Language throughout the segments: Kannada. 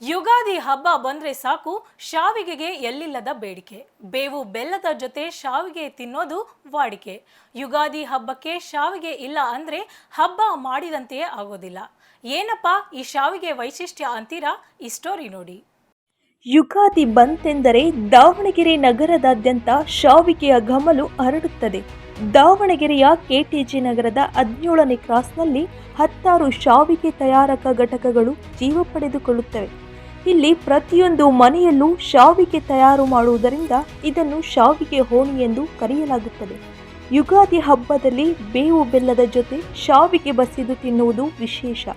ಯುಗಾದಿ ಹಬ್ಬ ಬಂದ್ರೆ ಸಾಕು, ಶಾವಿಗೆಗೆ ಎಲ್ಲಿಲ್ಲದ ಬೇಡಿಕೆ. ಬೇವು ಬೆಲ್ಲದ ಜೊತೆ ಶಾವಿಗೆ ತಿನ್ನೋದು ವಾಡಿಕೆ. ಯುಗಾದಿ ಹಬ್ಬಕ್ಕೆ ಶಾವಿಗೆ ಇಲ್ಲ ಅಂದ್ರೆ ಹಬ್ಬ ಮಾಡಿದಂತೆಯೇ ಆಗೋದಿಲ್ಲ. ಏನಪ್ಪ, ಈ ಶಾವಿಗೆ ವೈಶಿಷ್ಟ್ಯ ಅಂತೀರಾ? ಈ ಸ್ಟೋರಿ ನೋಡಿ. ಯುಗಾದಿ ಬಂತೆಂದರೆ ದಾವಣಗೆರೆ ನಗರದಾದ್ಯಂತ ಶಾವಿಗೆಯ ಘಮಲು ಹರಡುತ್ತದೆ. ದಾವಣಗೆರೆಯ ಕೆಟಿಜಿ ನಗರದ ಹದಿನೇಳನೇ ಕ್ರಾಸ್ನಲ್ಲಿ ಹತ್ತಾರು ಶಾವಿಗೆ ತಯಾರಕ ಘಟಕಗಳು ಜೀವ ಪಡೆದುಕೊಳ್ಳುತ್ತವೆ. ಇಲ್ಲಿ ಪ್ರತಿಯೊಂದು ಮನೆಯಲ್ಲೂ ಶಾವಿಗೆ ತಯಾರು ಮಾಡುವುದರಿಂದ ಇದನ್ನು ಶಾವಿಗೆ ಹೋಣಿ ಎಂದು ಕರೆಯಲಾಗುತ್ತದೆ. ಯುಗಾದಿ ಹಬ್ಬದಲ್ಲಿ ಬೇವು ಬೆಲ್ಲದ ಜೊತೆ ಶಾವಿಗೆ ಬಸಿದು ತಿನ್ನುವುದು ವಿಶೇಷ.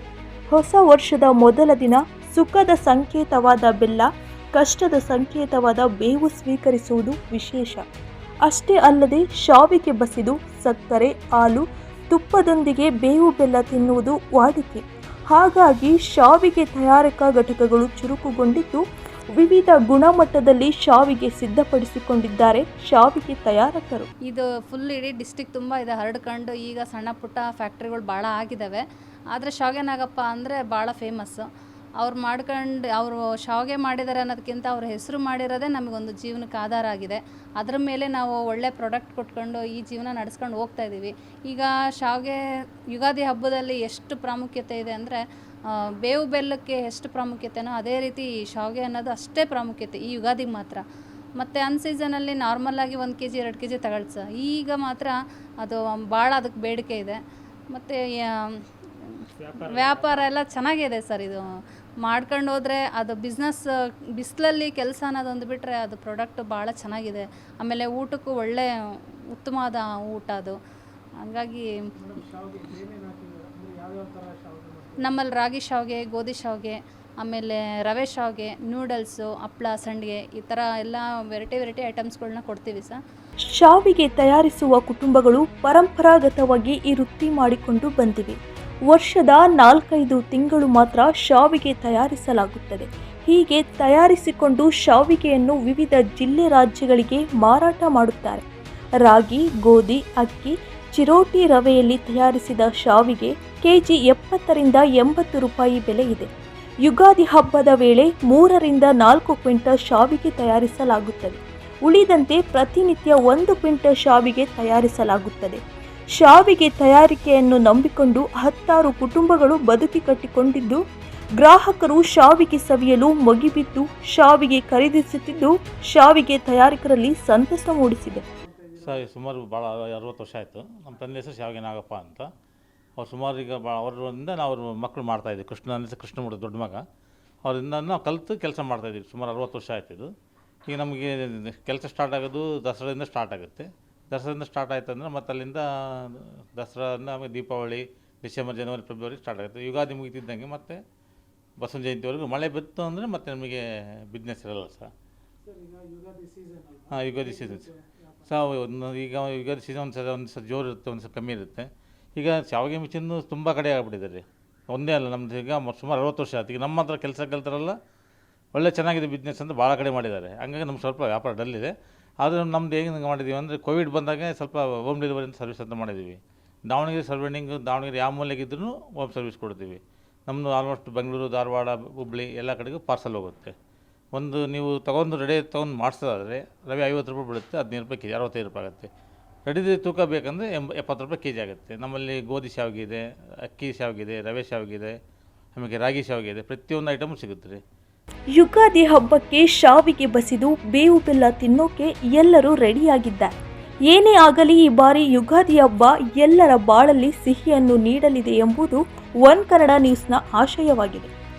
ಹೊಸ ವರ್ಷದ ಮೊದಲ ದಿನ ಸುಖದ ಸಂಕೇತವಾದ ಬೆಲ್ಲ, ಕಷ್ಟದ ಸಂಕೇತವಾದ ಬೇವು ಸ್ವೀಕರಿಸುವುದು ವಿಶೇಷ. ಅಷ್ಟೇ ಅಲ್ಲದೆ ಶಾವಿಗೆ ಬಸಿದು ಸಕ್ಕರೆ, ಹಾಲು, ತುಪ್ಪದೊಂದಿಗೆ ಬೇವು ಬೆಲ್ಲ ತಿನ್ನುವುದು ವಾಡಿಕೆ. ಹಾಗಾಗಿ ಶಾವಿಗೆ ತಯಾರಕ ಘಟಕಗಳು ಚುರುಕುಗೊಂಡಿದ್ದು ವಿವಿಧ ಗುಣಮಟ್ಟದಲ್ಲಿ ಶಾವಿಗೆ ಸಿದ್ಧಪಡಿಸಿಕೊಂಡಿದ್ದಾರೆ ಶಾವಿಗೆ ತಯಾರಕರು. ಇದು ಫುಲ್ ಇಡೀ ಡಿಸ್ಟಿಕ್ ತುಂಬ ಇದೆ. ಹರಡ್ಕೊಂಡು ಈಗ ಸಣ್ಣ ಪುಟ್ಟ ಫ್ಯಾಕ್ಟ್ರಿಗಳು ಭಾಳ ಆಗಿದ್ದಾವೆ ಆದರೆ ಶಾವಿಗೆ ನಾಗಪ್ಪ ಅಂದರೆ ಭಾಳ ಫೇಮಸ್ಸು ಅವ್ರು ಮಾಡ್ಕೊಂಡು, ಅವರು ಶಾವಿಗೆ ಮಾಡಿದ್ದಾರೆ ಅನ್ನೋದಕ್ಕಿಂತ ಅವ್ರ ಹೆಸರು ಮಾಡಿರೋದೇ ನಮಗೊಂದು ಜೀವನಕ್ಕೆ ಆಧಾರ ಆಗಿದೆ. ಅದರ ಮೇಲೆ ನಾವು ಒಳ್ಳೆ ಪ್ರಾಡಕ್ಟ್ ಕೊಟ್ಕೊಂಡು ಈ ಜೀವನ ನಡೆಸ್ಕೊಂಡು ಹೋಗ್ತಾ ಇದ್ದೀವಿ ಈಗ ಶಾವಿಗೆ ಯುಗಾದಿ ಹಬ್ಬದಲ್ಲಿ ಎಷ್ಟು ಪ್ರಾಮುಖ್ಯತೆ ಇದೆ ಅಂದರೆ ಬೇವು ಬೆಲ್ಲಕ್ಕೆ ಎಷ್ಟು ಪ್ರಾಮುಖ್ಯತೆನೋ ಅದೇ ರೀತಿ ಈ ಶಾವಿಗೆ ಅನ್ನೋದು ಅಷ್ಟೇ ಪ್ರಾಮುಖ್ಯತೆ, ಈ ಯುಗಾದಿಗೆ ಮಾತ್ರ. ಮತ್ತು ಅನ್ ಸೀಸನಲ್ಲಿ ನಾರ್ಮಲ್ಲಾಗಿ ಒಂದು ಕೆ ಜಿ ಎರಡು ಕೆ ಜಿ ತಗೊಳ್ಸ ಈಗ ಮಾತ್ರ ಅದು ಭಾಳ ಅದಕ್ಕೆ ಬೇಡಿಕೆ ಇದೆ. ಮತ್ತು ವ್ಯಾಪಾರ. ಎಲ್ಲ ಚೆನ್ನಾಗಿದೆ ಸರ್ ಇದು. ಮಾಡ್ಕೊಂಡು ಹೋದರೆ ಅದು ಬಿಸ್ನೆಸ್ ಬಿಸಿಲಲ್ಲಿ ಕೆಲಸ ಅನ್ನೋದೊಂದು ಬಿಟ್ಟರೆ ಅದು ಪ್ರಾಡಕ್ಟ್ ಭಾಳ ಚೆನ್ನಾಗಿದೆ. ಆಮೇಲೆ ಊಟಕ್ಕೂ ಒಳ್ಳೆ ಉತ್ತಮವಾದ ಊಟ ಅದು. ಹಂಗಾಗಿ ನಮ್ಮಲ್ಲಿ ರಾಗಿ ಶಾವಿಗೆ ಗೋಧಿ ಶಾವಿಗೆ ಆಮೇಲೆ ರವೆ ಶಾವಿಗೆ ನೂಡಲ್ಸು ಹಪ್ಳ ಸಂಡಿಗೆ ಈ ಥರ ಎಲ್ಲ ವೆರೈಟಿ ವೆರೈಟಿ ಐಟಮ್ಸ್ಗಳನ್ನ ಕೊಡ್ತೀವಿ ಸರ್. ಶಾವಿಗೆ ತಯಾರಿಸುವ ಕುಟುಂಬಗಳು ಪರಂಪರಾಗತವಾಗಿ ಈ ವೃತ್ತಿ ಮಾಡಿಕೊಂಡು ಬಂದಿವೆ. ವರ್ಷದ ನಾಲ್ಕೈದು ತಿಂಗಳು ಮಾತ್ರ ಶಾವಿಗೆ ತಯಾರಿಸಲಾಗುತ್ತದೆ. ಹೀಗೆ ತಯಾರಿಸಿಕೊಂಡು ಶಾವಿಗೆಯನ್ನು ವಿವಿಧ ಜಿಲ್ಲೆ ರಾಜ್ಯಗಳಿಗೆ ಮಾರಾಟ ಮಾಡುತ್ತಾರೆ. ರಾಗಿ, ಗೋಧಿ, ಅಕ್ಕಿ, ಚಿರೋಟಿ ರವೆಯಲ್ಲಿ ತಯಾರಿಸಿದ ಶಾವಿಗೆ ಕೆಜಿ ಎಪ್ಪತ್ತರಿಂದ ಎಂಬತ್ತು ರೂಪಾಯಿ ಬೆಲೆ ಇದೆ. ಯುಗಾದಿ ಹಬ್ಬದ ವೇಳೆ ಮೂರರಿಂದ ನಾಲ್ಕು ಕ್ವಿಂಟಲ್ ಶಾವಿಗೆ ತಯಾರಿಸಲಾಗುತ್ತದೆ. ಉಳಿದಂತೆ ಪ್ರತಿನಿತ್ಯ ಒಂದು ಕ್ವಿಂಟಲ್ ಶಾವಿಗೆ ತಯಾರಿಸಲಾಗುತ್ತದೆ. ಶಾವಿಗೆ ತಯಾರಿಕೆಯನ್ನು ನಂಬಿಕೊಂಡು ಹತ್ತಾರು ಕುಟುಂಬಗಳು ಬದುಕಿ ಕಟ್ಟಿಕೊಂಡಿದ್ದು, ಗ್ರಾಹಕರು ಶಾವಿಗೆ ಸವಿಯಲು ಮಗಿಬಿದ್ದು, ಶಾವಿಗೆ ಖರೀದಿಸುತ್ತಿದ್ದು, ಶಾವಿಗೆ ತಯಾರಿಕರಲ್ಲಿ ಸಂತಸ ಮೂಡಿಸಿದೆ. ಸರ್ ಸುಮಾರು ಭಾಳ ಅರವತ್ತು ವರ್ಷ ಆಯಿತು. ನಮ್ಮ ತಂದೆ ಹೆಸರು ಶಾವಿಗೆ ನಾಗಪ್ಪ ಅಂತ. ಅವ್ರು ಸುಮಾರು ಈಗ ಭಾಳ ಅವರಿಂದ ನಾವು ಮಕ್ಕಳು ಮಾಡ್ತಾಯಿದ್ವಿ ಕೃಷ್ಣ ಅಂದರೆ ಕೃಷ್ಣಮೂರ್ತಿ, ದೊಡ್ಡ ಮಗ. ಅವರಿಂದ ನಾವು ಕಲಿತು ಕೆಲಸ ಮಾಡ್ತಾಯಿದ್ವಿ ಸುಮಾರು ಅರವತ್ತು ವರ್ಷ ಆಯ್ತು ಇದು. ಈಗ ನಮಗೆ ಕೆಲಸ ಸ್ಟಾರ್ಟ್ ಆಗೋದು ದಸರಾದಿಂದ ಸ್ಟಾರ್ಟ್ ಆಗುತ್ತೆ. ದಸರಾದಿಂದ ಸ್ಟಾರ್ಟ್ ಆಯ್ತು ಅಂದರೆ ಮತ್ತು ಅಲ್ಲಿಂದ ದಸರಾದಿಂದ ಆಮೇಲೆ ದೀಪಾವಳಿ ಡಿಸೆಂಬರ್ ಜನವರಿ ಫೆಬ್ರವರಿ ಸ್ಟಾರ್ಟ್ ಆಗುತ್ತೆ. ಯುಗಾದಿ ಮುಗಿತಿದ್ದಂಗೆ ಮತ್ತೆ ಬಸವನ ಜಯಂತಿವರೆಗೂ ಮಳೆ ಬಿತ್ತು ಅಂದರೆ ಮತ್ತೆ ನಮಗೆ ಬಿಸ್ನೆಸ್ ಇರಲ್ಲ ಸರ್. ಹಾಂ ಯುಗಾದಿ ಸೀಸನ್ ಸರ್. ಒಂದು ಈಗ ಯುಗಾದಿ ಸೀಸನ್ ಒಂದು ಸಲ ಒಂದು ಸಲ ಜೋರು ಇರುತ್ತೆ ಒಂದು ಸಲ ಕಮ್ಮಿ ಇರುತ್ತೆ. ಈಗ ಶಾವಿಗೆ ಮಿಷಿನ್ನು ತುಂಬ ಕಡೆ ಆಗ್ಬಿಟ್ಟಿದೆ ಒಂದೇ ಅಲ್ಲ ನಮ್ಮದು ಈಗ ಸುಮಾರು ಅರವತ್ತು ವರ್ಷ ಆಯ್ತು. ಈಗ ನಮ್ಮ ಹತ್ರ ಕೆಲಸ ಕಲ್ತಾರಲ್ಲ ಒಳ್ಳೆ ಚೆನ್ನಾಗಿದೆ ಬಿಸ್ನೆಸ್ ಅಂತ ಭಾಳ ಕಡೆ ಮಾಡಿದ್ದಾರೆ. ಹಂಗಾಗಿ ನಮ್ಗೆ ಸ್ವಲ್ಪ ವ್ಯಾಪಾರ ಡಲ್ ಇದೆ. ಆದರೂ ನಮ್ದು ಹೇಗೆ ಮಾಡಿದ್ದೀವಿ ಅಂದರೆ ಕೋವಿಡ್ ಬಂದಾಗ ಸ್ವಲ್ಪ ಹೋಮ್ ಡೆಲಿವರಿ ಸರ್ವಿಸ್ ಅಂತ ಮಾಡಿದ್ದೀವಿ ದಾವಣಗೆರೆ ಸರ್ವೆಂಡಿಂಗ್ ದಾವಣಗೆರೆ ಯಾವ ಮೂಲೆಗಿದ್ರೂ ಹೋಮ್ ಸರ್ವಿಸ್ ಕೊಡ್ತೀವಿ. ನಮ್ಮದು ಆಲ್ಮೋಸ್ಟ್ ಬೆಂಗಳೂರು ಧಾರವಾಡ ಹುಬ್ಳಿ ಎಲ್ಲ ಕಡೆಗೂ ಪಾರ್ಸಲ್ ಹೋಗುತ್ತೆ. ಒಂದು ನೀವು ತೊಗೊಂಡು ರೆಡಿ ತೊಗೊಂಡು ಮಾಡಿಸೋದಾದರೆ ರವೆ ಐವತ್ತು ರೂಪಾಯಿ ಬೀಳುತ್ತೆ ಹದಿನೈದು ರೂಪಾಯಿ ಕೆ ಜಿ ಅರವತ್ತೈದು ರೂಪಾಯಿ ಆಗುತ್ತೆ. ರೆಡಿ ತೂಕ ಬೇಕಂದರೆ ಎಂಬ, ಎಪ್ಪತ್ತು ರೂಪಾಯಿ ಕೆ ಜಿ ಆಗುತ್ತೆ. ನಮ್ಮಲ್ಲಿ ಗೋಧಿ ಶಾವಿಗೆ ಇದೆ, ಅಕ್ಕಿ ಶಾವಿಗೆ ಇದೆ, ರವೆ ಶಾವಿಗೆ ಇದೆ ಆಮೇಲೆ ರಾಗಿ ಶಾವಿಗೆ ಇದೆ, ಪ್ರತಿಯೊಂದು ಐಟಮು ಸಿಗುತ್ತೆ ರೀ. ಯುಗಾದಿ ಹಬ್ಬಕ್ಕೆ ಶಾವಿಗೆ ಬಸಿದು ಬೇವು ಬೆಲ್ಲ ತಿನ್ನೋಕೆ ಎಲ್ಲರೂ ರೆಡಿಯಾಗಿದ್ದಾರೆ ಏನೇ ಆಗಲಿ ಈ ಬಾರಿ ಯುಗಾದಿ ಹಬ್ಬ ಎಲ್ಲರ ಬಾಳಲ್ಲಿ ಸಿಹಿಯನ್ನು ನೀಡಲಿದೆ ಎಂಬುದು ಒನ್ ಕನ್ನಡ ನ್ಯೂಸ್ನ ಆಶಯವಾಗಿದೆ.